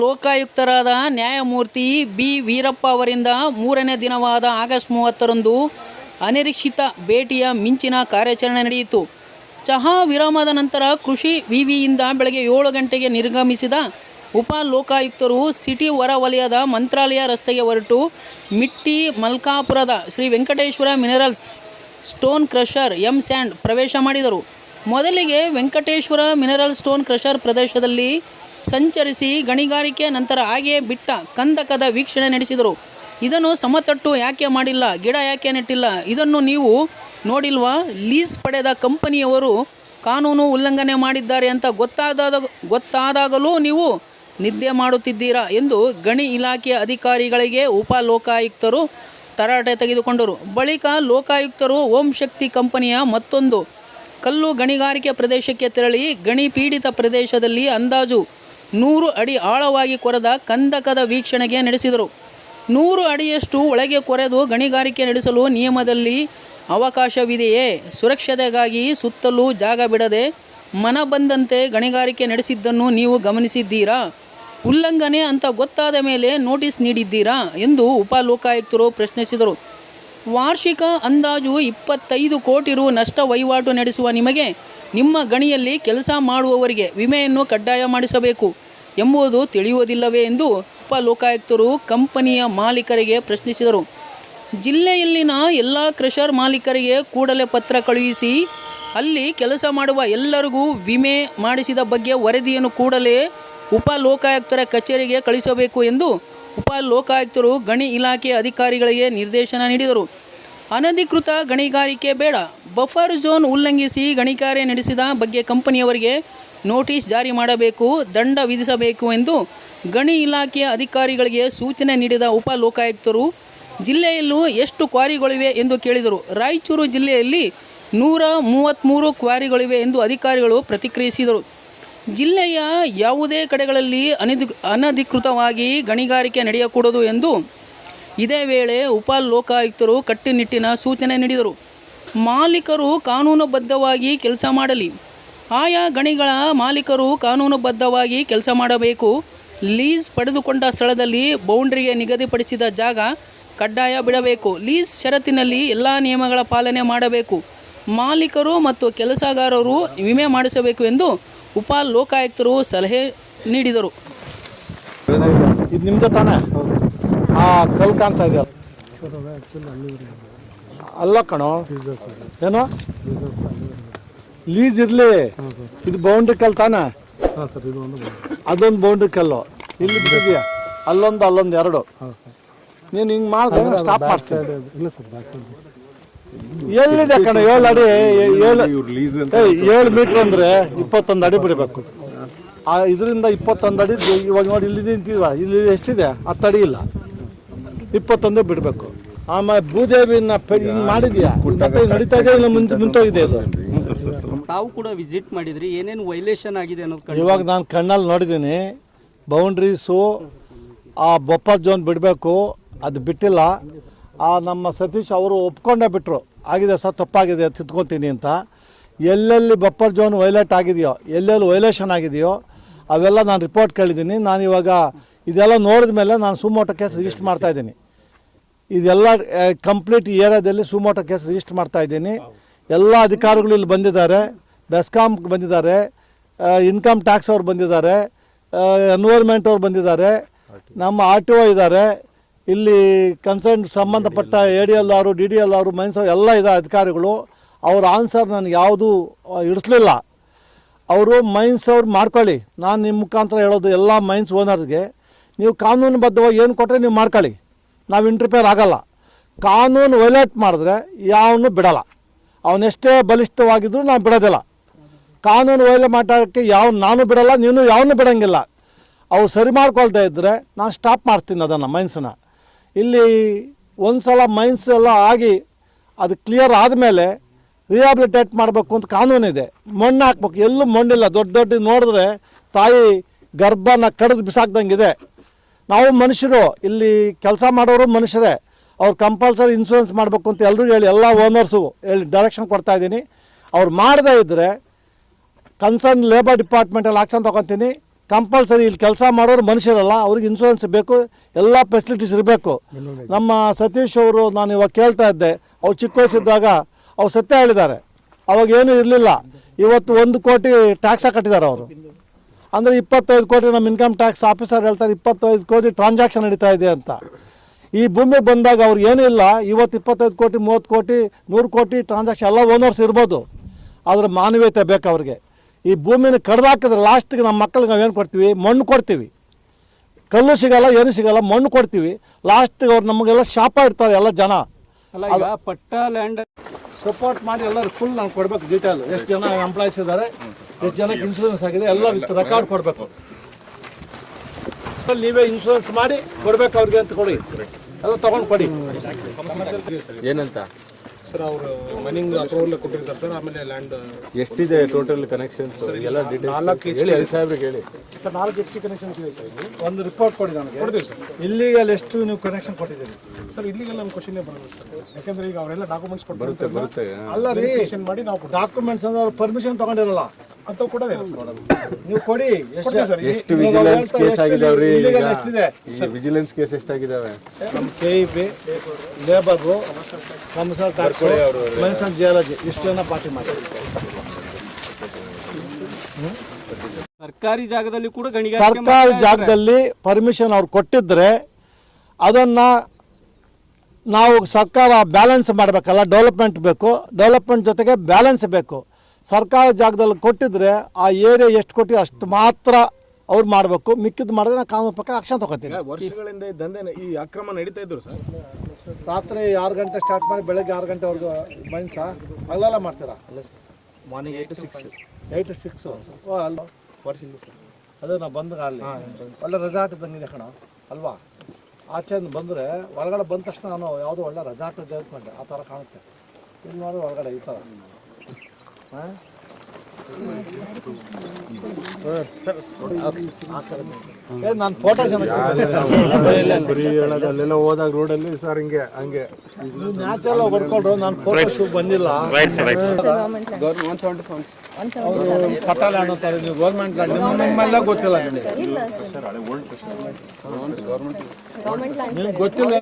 ಲೋಕಾಯುಕ್ತರಾದ ನ್ಯಾಯಮೂರ್ತಿ ಬಿ. ವೀರಪ್ಪ ಅವರಿಂದ ಮೂರನೇ ದಿನವಾದ ಆಗಸ್ಟ್ ಮೂವತ್ತರಂದು ಅನಿರೀಕ್ಷಿತ ಭೇಟಿಯ ಮಿಂಚಿನ ಕಾರ್ಯಾಚರಣೆ ನಡೆಯಿತು. ಚಹಾ ವಿರಾಮದ ನಂತರ ಕೃಷಿ ವಿವಿಯಿಂದ ಬೆಳಗ್ಗೆ ಏಳು ಗಂಟೆಗೆ ನಿರ್ಗಮಿಸಿದ ಉಪ ಲೋಕಾಯುಕ್ತರು ಸಿಟಿ ಹೊರವಲಯದ ಮಂತ್ರಾಲಯ ರಸ್ತೆಗೆ ಹೊರಟು Mitti ಮಲ್ಕಾಪುರದ Shri Venkateshwara minerals stone crusher M sand ಪ್ರವೇಶ ಮಾಡಿದರು. ಮೊದಲಿಗೆ ವೆಂಕಟೇಶ್ವರ ಮಿನರಲ್ ಸ್ಟೋನ್ ಕ್ರಷರ್ ಪ್ರದೇಶದಲ್ಲಿ ಸಂಚರಿಸಿ ಗಣಿಗಾರಿಕೆ ನಂತರ ಹಾಗೆಯೇ ಬಿಟ್ಟ ಕಂದಕದ ವೀಕ್ಷಣೆ ನಡೆಸಿದರು. ಇದನ್ನು ಸಮತಟ್ಟು ಯಾಕೆ ಮಾಡಿಲ್ಲ, ಗಿಡ ಯಾಕೆ ನೆಟ್ಟಿಲ್ಲ, ಇದನ್ನು ನೀವು ನೋಡಿಲ್ವಾ? ಲೀಸ್ ಪಡೆದ ಕಂಪನಿಯವರು ಕಾನೂನು ಉಲ್ಲಂಘನೆ ಮಾಡಿದ್ದಾರೆ ಅಂತ ಗೊತ್ತಾದಾಗ, ಗೊತ್ತಾದಾಗಲೂ ನೀವು ನಿದ್ದೆ ಮಾಡುತ್ತಿದ್ದೀರಾ ಎಂದು ಗಣಿ ಇಲಾಖೆಯ ಅಧಿಕಾರಿಗಳಿಗೆ ಉಪ ಲೋಕಾಯುಕ್ತರು ತರಾಟೆ ತೆಗೆದುಕೊಂಡರು. ಬಳಿಕ ಲೋಕಾಯುಕ್ತರು ಓಂ ಶಕ್ತಿ ಕಂಪನಿಯ ಮತ್ತೊಂದು ಕಲ್ಲು ಗಣಿಗಾರಿಕೆ ಪ್ರದೇಶಕ್ಕೆ ತೆರಳಿ ಗಣಿ ಪೀಡಿತ ಪ್ರದೇಶದಲ್ಲಿ ಅಂದಾಜು ನೂರು ಅಡಿ ಆಳವಾಗಿ ಕೊರೆದ ಕಂದಕದ ವೀಕ್ಷಣೆಗೆ ನಡೆಸಿದರು. ನೂರು ಅಡಿಯಷ್ಟು ಒಳಗೆ ಕೊರೆದು ಗಣಿಗಾರಿಕೆ ನಡೆಸಲು ನಿಯಮದಲ್ಲಿ ಅವಕಾಶವಿದೆಯೇ? ಸುರಕ್ಷತೆಗಾಗಿ ಸುತ್ತಲೂ ಜಾಗ ಬಿಡದೆ ಮನ ಬಂದಂತೆ ಗಣಿಗಾರಿಕೆ ನಡೆಸಿದ್ದನ್ನು ನೀವು ಗಮನಿಸಿದ್ದೀರಾ? ಉಲ್ಲಂಘನೆ ಅಂತ ಗೊತ್ತಾದ ಮೇಲೆ ನೋಟಿಸ್ ನೀಡಿದ್ದೀರಾ ಎಂದು ಉಪ ಲೋಕಾಯುಕ್ತರು ಪ್ರಶ್ನಿಸಿದರು. ವಾರ್ಷಿಕ ಅಂದಾಜು ಇಪ್ಪತ್ತೈದು ಕೋಟಿ ರು ನಷ್ಟ ವಹಿವಾಟು ನಡೆಸುವ ನಿಮಗೆ ನಿಮ್ಮ ಗಣಿಯಲ್ಲಿ ಕೆಲಸ ಮಾಡುವವರಿಗೆ ವಿಮೆಯನ್ನು ಕಡ್ಡಾಯ ಮಾಡಿಸಬೇಕು ಎಂಬುದು ತಿಳಿಯುವುದಿಲ್ಲವೇ ಎಂದು ಉಪ ಲೋಕಾಯುಕ್ತರು ಕಂಪನಿಯ ಮಾಲೀಕರಿಗೆ ಪ್ರಶ್ನಿಸಿದರು. ಜಿಲ್ಲೆಯಲ್ಲಿನ ಎಲ್ಲ ಕ್ರಷರ್ ಮಾಲೀಕರಿಗೆ ಕೂಡಲೇ ಪತ್ರ ಕಳುಹಿಸಿ, ಅಲ್ಲಿ ಕೆಲಸ ಮಾಡುವ ಎಲ್ಲರಿಗೂ ವಿಮೆ ಮಾಡಿಸಿದ ಬಗ್ಗೆ ವರದಿಯನ್ನು ಕೂಡಲೇ ಉಪ ಲೋಕಾಯುಕ್ತರ ಕಚೇರಿಗೆ ಕಳಿಸಬೇಕು ಎಂದು ಉಪ ಲೋಕಾಯುಕ್ತರು ಗಣಿ ಇಲಾಖೆ ಅಧಿಕಾರಿಗಳಿಗೆ ನಿರ್ದೇಶನ ನೀಡಿದರು. ಅನಧಿಕೃತ ಗಣಿಗಾರಿಕೆ ಬೇಡ. ಬಫರ್ ಝೋನ್ ಉಲ್ಲಂಘಿಸಿ ಗಣಿಗಾರಿಕೆ ನಡೆಸಿದ ಬಗ್ಗೆ ಕಂಪನಿಯವರಿಗೆ ನೋಟಿಸ್ ಜಾರಿ ಮಾಡಬೇಕು, ದಂಡ ವಿಧಿಸಬೇಕು ಎಂದು ಗಣಿ ಇಲಾಖೆಯ ಅಧಿಕಾರಿಗಳಿಗೆ ಸೂಚನೆ ನೀಡಿದ ಉಪ ಲೋಕಾಯುಕ್ತರು ಜಿಲ್ಲೆಯಲ್ಲೂ ಎಷ್ಟು ಕ್ವಾರಿಗಳಿವೆ? ಎಂದು ಕೇಳಿದರು. ರಾಯಚೂರು ಜಿಲ್ಲೆಯಲ್ಲಿ ನೂರ ಮೂವತ್ತ್ಮೂರು ಕ್ವಾರಿಗಳಿವೆ ಎಂದು ಅಧಿಕಾರಿಗಳು ಪ್ರತಿಕ್ರಿಯಿಸಿದರು. ಜಿಲ್ಲೆಯ ಯಾವುದೇ ಕಡೆಗಳಲ್ಲಿ ಅನಧಿ ಅನಧಿಕೃತವಾಗಿ ಗಣಿಗಾರಿಕೆ ನಡೆಯಕೂಡದು ಎಂದು ಇದೇ ವೇಳೆ ಉಪ ಲೋಕಾಯುಕ್ತರು ಕಟ್ಟುನಿಟ್ಟಿನ ಸೂಚನೆ ನೀಡಿದರು. ಮಾಲೀಕರು ಕಾನೂನುಬದ್ಧವಾಗಿ ಕೆಲಸ ಮಾಡಲಿ. ಆಯಾ ಗಣಿಗಳ ಮಾಲೀಕರು ಕಾನೂನುಬದ್ಧವಾಗಿ ಕೆಲಸ ಮಾಡಬೇಕು. ಲೀಸ್ ಪಡೆದುಕೊಂಡ ಸ್ಥಳದಲ್ಲಿ ಬೌಂಡ್ರಿಗೆ ನಿಗದಿಪಡಿಸಿದ ಜಾಗ ಕಡ್ಡಾಯ ಬಿಡಬೇಕು. ಲೀಸ್ ಷರತ್ತಿನಲ್ಲಿ ಎಲ್ಲ ನಿಯಮಗಳ ಪಾಲನೆ ಮಾಡಬೇಕು. ಮಾಲೀಕರು ಮತ್ತು ಕೆಲಸಗಾರರು ವಿಮೆ ಮಾಡಿಸಬೇಕು ಎಂದು ಉಪ ಲೋಕಾಯುಕ್ತರು ಸಲಹೆ ನೀಡಿದರು. ಇದು ನಿಮ್ದು ತಾನೇ? ಆ ಕಲ್ ಕಾಣ್ತಾ ಇದೆಯಲ್ಲ? ಅಲ್ಲ ಕಣೋ. ಏನು? ಲೀಸ್ ಇರಲಿ. ಇದು ಬೌಂಡ್ರಿ ಕಲ್ ತಾನೇ? ಅದೊಂದು ಬೌಂಡ್ರಿ ಕಲ್ಲು. ಇಲ್ಲಿ ಅಲ್ಲೊಂದು ಅಲ್ಲೊಂದು ಎರಡು. ನೀನು ಹಿಂಗೆ ಮಾಡಿದ್ರೆ ಸ್ಟಾಪ್ ಮಾಡ್ತೀನಿ. ಇಲ್ಲ ಸರ್ ಎಲ್ಲಿದೆ ಕಣ? ಏಳು ಅಡಿ ಏಳು ಮೀಟರ್ ಏಳು ಮೀಟ್ರ್ ಅಂದರೆ ಇಪ್ಪತ್ತೊಂದು ಅಡಿ ಬಿಡಬೇಕು. ಆ ಇದರಿಂದ ಇಪ್ಪತ್ತೊಂದು ಅಡಿ ಇವಾಗ ನೋಡಿ ಇಲ್ಲಿ ನಿಂತಿದ್ವ? ಇಲ್ಲಿ ಎಷ್ಟಿದೆ? ಹತ್ತು ಅಡಿ ಇಲ್ಲ. ಇಪ್ಪತ್ತೊಂದು ಬಿಡಬೇಕು. ಆಮೇಲೆ ಭೂದೇವಿನ ಪೆ ಹಿಂಗೆ ಮಾಡಿದ್ಯಾ? ನಡೀತಾ ಇದೆ ಇಲ್ಲ ಮುಂಚೆ ಮುಂತೋಗಿದೆ ಅದು ತಾವು ಕೂಡ ವಿಸಿಟ್ ಮಾಡಿದ್ರಿ. ಏನೇನು ವೈಲೇಷನ್ ಆಗಿದೆ ಅನ್ನೋದು ಕಂಡು ಇವಾಗ ನಾನು ಕಣ್ಣಲ್ಲಿ ನೋಡಿದ್ದೀನಿ. ಬೌಂಡ್ರೀಸು ಆ ಬೊಪ್ಪ ಜೋನ್ ಬಿಡಬೇಕು. ಅದು ಬಿಟ್ಟಿಲ್ಲ. ಆ ನಮ್ಮ ಸತೀಶ್ ಅವರು ಒಪ್ಕೊಂಡೇ ಬಿಟ್ಟರು ಆಗಿದೆ ಸರ್, ತಪ್ಪಾಗಿದೆ, ತಿದ್ಕೊತೀನಿ ಅಂತ. ಎಲ್ಲೆಲ್ಲಿ ಬಪ್ಪರ್ ಜೋನ್ ವೈಲೇಟ್ ಆಗಿದೆಯೋ, ಎಲ್ಲೆಲ್ಲಿ ವೈಲೇಷನ್ ಆಗಿದೆಯೋ, ಅವೆಲ್ಲ ನಾನು ರಿಪೋರ್ಟ್ ಕೇಳಿದ್ದೀನಿ. ನಾನು ಇವಾಗ ಇದೆಲ್ಲ ನೋಡಿದ ಮೇಲೆ ನಾನು ಸುಮೋಟೋ ಕೇಸ್ ರಿಜಿಸ್ಟರ್ ಮಾಡ್ತಾ ಇದ್ದೀನಿ. ಇದೆಲ್ಲ ಕಂಪ್ಲೀಟ್ ಏರಿಯಾದಲ್ಲಿ ಸುಮೋಟೋ ಕೇಸ್ ರಿಜಿಸ್ಟರ್ ಮಾಡ್ತಾ ಇದ್ದೀನಿ. ಎಲ್ಲ ಅಧಿಕಾರಿಗಳು ಇಲ್ಲಿ ಬಂದಿದ್ದಾರೆ. ಬೆಸ್ಕಾಮ್ ಬಂದಿದ್ದಾರೆ. ಇನ್ಕಮ್ ಟ್ಯಾಕ್ಸ್ ಅವ್ರು ಬಂದಿದ್ದಾರೆ. ಎನ್ವೈರ್ಮೆಂಟ್ ಅವ್ರು ಬಂದಿದ್ದಾರೆ. ನಮ್ಮ ಆರ್ ಟಿ ಒ ಇದ್ದಾರೆ. ಇಲ್ಲಿ ಕನ್ಸರ್ನ್ ಸಂಬಂಧಪಟ್ಟ ಎ ಡಿ ಎಲ್ ಅವರು ಡಿ ಡಿ ಎಲ್ ಅವರು ಮೈನ್ಸ್ ಎಲ್ಲ ಇದೆ ಅಧಿಕಾರಿಗಳು. ಅವ್ರ ಆನ್ಸರ್ ನನಗೆ ಯಾವುದೂ ಇಡಿಸ್ಲಿಲ್ಲ ಅವರು ಮೈನ್ಸ್ ಅವ್ರು ಮಾಡ್ಕೊಳ್ಳಿ. ನಾನು ನಿಮ್ಮ ಮುಖಾಂತರ ಹೇಳೋದು ಎಲ್ಲ ಮೈನ್ಸ್ ಓನರ್ಗೆ ನೀವು ಕಾನೂನುಬದ್ಧವಾಗಿ ಏನು ಕೊಟ್ಟರೆ ನೀವು ಮಾಡ್ಕೊಳ್ಳಿ. ನಾವು ಇಂಟರ್ಫೇರ್ ಆಗಲ್ಲ. ಕಾನೂನು ವೈಲೇಟ್ ಮಾಡಿದ್ರೆ ಯಾವನು ಬಿಡಲ್ಲ. ಅವನೆಷ್ಟೇ ಬಲಿಷ್ಠವಾಗಿದ್ದರೂ ನಾವು ಬಿಡೋದಿಲ್ಲ. ಕಾನೂನು ವೈಲೇಟ್ ಮಾಡೋಕ್ಕೆ ಯಾವ, ನಾನು ಬಿಡಲ್ಲ, ನೀನು ಯಾವನು ಬಿಡೋಂಗಿಲ್ಲ. ಅವು ಸರಿ ಮಾಡ್ಕೊಳ್ತಾ ಇದ್ದರೆ ನಾನು ಸ್ಟಾಪ್ ಮಾಡ್ತೀನಿ ಅದನ್ನು ಮೈನ್ಸನ್ನ ಇಲ್ಲಿ ಒಂದು ಸಲ ಮೈನ್ಸ್ ಎಲ್ಲ ಆಗಿ ಅದು ಕ್ಲಿಯರ್ ಆದಮೇಲೆ ರಿಹಾಬಿಲಿಟೇಟ್ ಮಾಡಬೇಕು ಅಂತ ಕಾನೂನಿದೆ. ಮಣ್ಣು ಹಾಕ್ಬೇಕು. ಎಲ್ಲೂ ಮಣ್ಣಿಲ್ಲ. ದೊಡ್ಡ ದೊಡ್ಡ ನೋಡಿದ್ರೆ ತಾಯಿ ಗರ್ಭನ ಕಡಿದು ಬಿಸಾಕ್ದಂಗಿದೆ. ನಾವು ಮನುಷ್ಯರು, ಇಲ್ಲಿ ಕೆಲಸ ಮಾಡೋರು ಮನುಷ್ಯರೇ. ಅವ್ರು ಕಂಪಲ್ಸರಿ ಇನ್ಶೂರೆನ್ಸ್ ಮಾಡಬೇಕು ಅಂತ ಎಲ್ಲರೂ ಹೇಳಿ, ಎಲ್ಲ ಓನರ್ಸು ಹೇಳಿ ಡೈರೆಕ್ಷನ್ ಕೊಡ್ತಾ ಇದ್ದೀನಿ. ಅವ್ರು ಮಾಡದೇ ಇದ್ದರೆ ಕನ್ಸರ್ನ್ ಲೇಬರ್ ಡಿಪಾರ್ಟ್ಮೆಂಟಲ್ಲಿ ಆಕ್ಷನ್ ತೊಗೊತೀನಿ. ಕಂಪಲ್ಸರಿ ಇಲ್ಲಿ ಕೆಲಸ ಮಾಡೋರು ಮನುಷ್ಯರಲ್ಲ ಅವ್ರಿಗೆ ಇನ್ಶೂರೆನ್ಸ್ ಬೇಕು ಎಲ್ಲ ಫೆಸಿಲಿಟೀಸ್ ಇರಬೇಕು. ನಮ್ಮ ಸತೀಶ್ ಅವರು ನಾನು ಇವಾಗ ಕೇಳ್ತಾ ಇದ್ದೆ ಅವ್ರು ಚಿಕ್ಕ ವಯಸ್ಸಿದ್ದಾಗ ಅವ್ರು ಸತ್ಯ ಹೇಳಿದ್ದಾರೆ. ಅವಾಗ ಏನೂ ಇರಲಿಲ್ಲ. ಇವತ್ತು ಒಂದು ಕೋಟಿ ಟ್ಯಾಕ್ಸ ಕಟ್ಟಿದ್ದಾರೆ ಅವರು. ಅಂದರೆ ಇಪ್ಪತ್ತೈದು ಕೋಟಿ ನಮ್ಮ ಇನ್ಕಮ್ ಟ್ಯಾಕ್ಸ್ ಆಫೀಸರ್ ಹೇಳ್ತಾರೆ ಇಪ್ಪತ್ತೈದು ಕೋಟಿ ಟ್ರಾನ್ಸಾಕ್ಷನ್ ನಡೀತಾ ಇದೆ ಅಂತ. ಈ ಭೂಮಿ ಬಂದಾಗ ಅವ್ರು ಏನೂ ಇಲ್ಲ ಇವತ್ತು ಇಪ್ಪತ್ತೈದು ಕೋಟಿ ಮೂವತ್ತು ಕೋಟಿ ನೂರು ಕೋಟಿ ಟ್ರಾನ್ಸಾಕ್ಷನ್ ಎಲ್ಲ ಓನರ್ಸ್ ಇರ್ಬೋದು. ಆದರೆ ಮಾನವೀಯತೆ ಬೇಕು ಅವ್ರಿಗೆ. ಈ ಭೂಮಿನ ಕಡ್ದಾಕಿದ್ರೆ ಲಾಸ್ಟಿಗೆ ನಮ್ಮ ಮಕ್ಕಳಿಗೆ ನಾವೇನು ಕೊಡ್ತೀವಿ? ಮಣ್ಣು ಕೊಡ್ತೀವಿ. ಕಲ್ಲು ಸಿಗಲ್ಲ ಏನು ಸಿಗಲ್ಲ ಮಣ್ಣು ಕೊಡ್ತೀವಿ. ಲಾಸ್ಟಿಗೆ ಅವ್ರು ನಮಗೆಲ್ಲ ಶಾಪ ಇರ್ತಾರೆ ಎಲ್ಲ ಜನ. ಪಟ್ಟ ಲ್ಯಾಂಡ್ ಸಪೋರ್ಟ್ ಮಾಡಿ ಎಲ್ಲರೂ ಫುಲ್ ನಾವು ಕೊಡಬೇಕು ಡೀಟೇಲ್ ಎಷ್ಟು ಜನ ಎಂಪ್ಲಾಯ್ಸ್ ಇದ್ದಾರೆ ಎಷ್ಟು ಜನಕ್ಕೆ ಇನ್ಶೂರೆನ್ಸ್ ಆಗಿದೆ ಎಲ್ಲ ವಿತ್ ರೆಕಾರ್ಡ್ ಕೊಡಬೇಕು. ನೀವೇ ಇನ್ಶೂರೆನ್ಸ್ ಮಾಡಿ ಕೊಡ್ಬೇಕು ಅವ್ರಿಗೆ ಅಂತ ಕೊಡಿ. ಎಲ್ಲ ತಗೊಂಡು ಕೊಡಿ. ಏನಂತ? ಸರ್ ಅವರು ಮನಿಂಗ್ ಅಪ್ರೂವಲ್ ಕೊಟ್ಟಿರ್ತಾರೆ ಸರ್ ಆಮೇಲೆ ಲ್ಯಾಂಡ್ ಎಷ್ಟಿದೆ ಟೋಟಲ್ ಕನೆಕ್ಷನ್ಸ್ ಎಲ್ಲ ನಾಲ್ಕು ಹೇಳಿ ಸಾಹೇಬ್ರಿಗೆ ಹೇಳಿ. ಸರ್ ನಾಲ್ಕು ಎಚ್ ಟಿ ಕನೆಕ್ಷನ್ ಇದೆ ಸರ್ ಇಲ್ಲಿ ಒಂದು ರಿಪೋರ್ಟ್ ಕೊಡಿ ನನಗೆ. ಕೊಡ್ತೀವಿ ಸರ್. ಇಲ್ಲಿಗೆಲ್ಲ ಎಷ್ಟು ನೀವು ಕನೆಕ್ಷನ್ ಕೊಟ್ಟಿದ್ದೀರಿ? ಸರ್ ಇಲ್ಲಿಗೆಲ್ಲ ನಮ್ಮ ಕ್ವಶನ್ನೇ ಬರಲ್ಲ ಸರ್. ಯಾಕಂದ್ರೆ ಈಗ ಅವರೆಲ್ಲ ಡಾಕ್ಯುಮೆಂಟ್ಸ್ ಬರುತ್ತೆ ಕೊಟ್ಟು ಬರುತ್ತೆ ಅಲ್ಲ ರೀ. ಮಾಡಿ ನಾವು ಡಾಕ್ಯುಮೆಂಟ್ಸ್ ಅಂದ್ರೆ ಅವ್ರು ಪರ್ಮಿಷನ್ ತಗೊಂಡಿರಲ್ಲ. ಅಂತ ಕೂಡ ನೀವು ಕೊಡಿ. ಎಷ್ಟು ಸರ್. ಎಷ್ಟು ವಿಜಿಲೆನ್ಸ್ ಕೇಸ್ ಆಗಿದಾವ್ರಿ ಎಷ್ಟಿದೆ? ವಿಜಿಲೆನ್ಸ್ ಕೇಸ್ ಎಷ್ಟಾಗಿದಾವೆ ನಮ್ಮ ಕೆ ಇ ಪಿ ಲೇಬರು ಅವರು ಮೈನ್ಸ್ ಮೈನ್ಸನ್ ಜಿಯಾಲಜಿ ಇಷ್ಟು ಜನ ಪಾರ್ಟಿ ಮಾಡಿ. ಸರ್ಕಾರಿ ಜಾಗದಲ್ಲಿ ಕೂಡ ಗಣಿಗಾರಿಕೆ ಸರ್ಕಾರಿ ಜಾಗದಲ್ಲಿ ಪರ್ಮಿಷನ್ ಅವ್ರು ಕೊಟ್ಟಿದ್ರೆ ಅದನ್ನು ನಾವು ಸರ್ಕಾರ ಬ್ಯಾಲೆನ್ಸ್ ಮಾಡಬೇಕಲ್ಲ ಡೆವಲಪ್ಮೆಂಟ್ ಬೇಕು. ಡೆವಲಪ್ಮೆಂಟ್ ಜೊತೆಗೆ ಬ್ಯಾಲೆನ್ಸ್ ಬೇಕು. ಸರ್ಕಾರ ಜಾಗದಲ್ಲಿ ಕೊಟ್ಟಿದ್ರೆ ಆ ಏರಿಯಾ ಎಷ್ಟು ಕೊಟ್ಟಿದೆ ಅಷ್ಟು ಮಾತ್ರ ಅವ್ರು ಮಾಡಬೇಕು. ಮಿಕ್ಕಿದ್ದು ಮಾಡಿದ್ರೆ ನಾ ಕಾನೂನು ಪ್ರಕಾರ ಆಕ್ಷನ್ ತಗೋತೀನಿ ವರ್ಷಗಳಿಂದ ಈ ದಂಧೆ ಈ ಅಕ್ರಮ ನಡೀತಾ ಇದ್ರು ಸರ್? ರಾತ್ರಿ ಆರು ಗಂಟೆ ಸ್ಟಾರ್ಟ್ ಮಾಡಿ ಬೆಳಗ್ಗೆ ಆರು ಗಂಟೆವರೆಗೂ ಮೈನ್ಸ ಅಲ್ಲೆಲ್ಲ ಮಾಡ್ತೀರಾ? Morning eight to six eight six ಓ ಅಲ್ವಾ? ಅದೇ ನಾವು ಬಂದ್ರೆ ಅಲ್ಲಿ ಒಳ್ಳೆ ರೆಸಾರ್ಟ್ ಇದ್ದಂಗಿದೆ ಕಣ ಅಲ್ವಾ? ಆಚೆಯಿಂದ ಬಂದರೆ ಒಳಗಡೆ ಬಂದ ತಕ್ಷಣ ನಾನು ಯಾವುದೋ ಒಳ್ಳೆ ರೆಸಾರ್ಟ್ ಅಂತ ಆ ಥರ ಕಾಣುತ್ತೆ. ಇಲ್ಲಿ ನೋಡಿ ಒಳಗಡೆ ಈ ಥರ. ನಾನು ಫೋಟೋ ಬರೀ ಹೇಳೋದು ಅಲ್ಲೆಲ್ಲ ಹೋದಾಗ ರೋಡಲ್ಲಿ ಸರ್ ಹಿಂಗೆ ಹಂಗೆ. ನ್ಯಾಚುರಲ್ ಹೊಡ್ಕೊಳ್ರು ನಾನು ಫೋಟೋ ಬಂದಿಲ್ಲ. ನೀವು ಗೌರ್ಮೆಂಟ್ ನಿಮ್ಮೆಲ್ಲ ಗೊತ್ತಿಲ್ಲ ನಿಮ್ಗೆ ಗೊತ್ತಿಲ್ಲ.